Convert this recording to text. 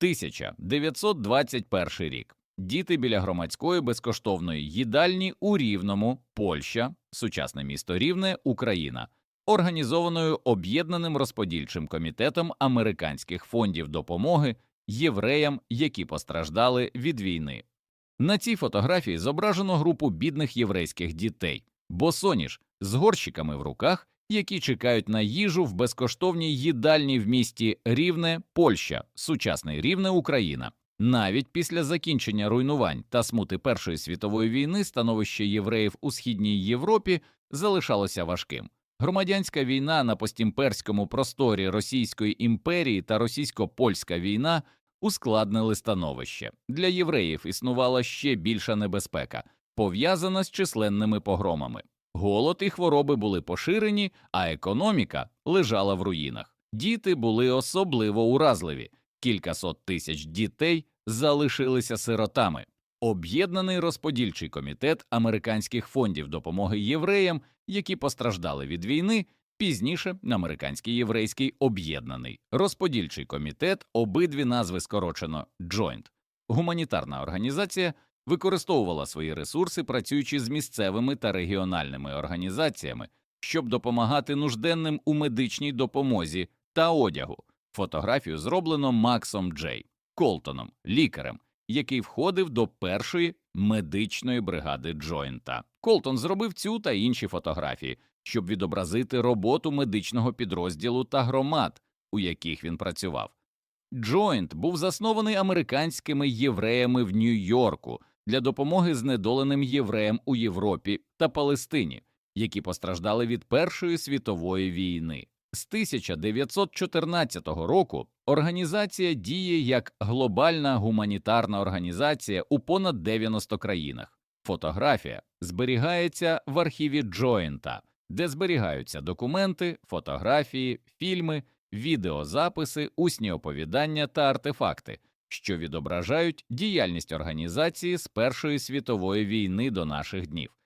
1921 рік. Діти біля громадської безкоштовної їдальні у Рівному, Польща, сучасне місто Рівне, Україна, організованою об'єднаним розподільчим комітетом американських фондів допомоги євреям, які постраждали від війни. На цій фотографії зображено групу бідних єврейських дітей, босоніж з горщиками в руках, які чекають на їжу в безкоштовній їдальні в місті Рівне, Польща, сучасний Рівне, Україна. Навіть після закінчення руйнувань та смути Першої світової війни становище євреїв у східній Європі залишалося важким. Громадянська війна на постімперському просторі Російської імперії та російсько-польська війна ускладнили становище. Для євреїв існувала ще більша небезпека, пов'язана з численними погромами. Голод і хвороби були поширені, а економіка лежала в руїнах. Діти були особливо уразливі. Кількасот тисяч дітей залишилися сиротами. Об'єднаний розподільчий комітет американських фондів допомоги євреям, які постраждали від війни, пізніше американський єврейський об'єднаний розподільчий комітет, обидві назви скорочено Joint. Гуманітарна організація використовувала свої ресурси, працюючи з місцевими та регіональними організаціями, щоб допомагати нужденним у медичній допомозі та одягу. Фотографію зроблено Максом Джей Колтоном, лікарем, який входив до першої медичної бригади Джойнта. Колтон зробив цю та інші фотографії, щоб відобразити роботу медичного підрозділу та громад, у яких він працював. Джойнт був заснований американськими євреями в Нью-Йорку для допомоги знедоленим євреям у Європі та Палестині, які постраждали від Першої світової війни. З 1914 року організація діє як глобальна гуманітарна організація у понад 90 країнах. Фотографія зберігається в архіві Джойнта, де зберігаються документи, фотографії, фільми, відеозаписи, усні оповідання та артефакти, що відображають діяльність організації з Першої світової війни до наших днів.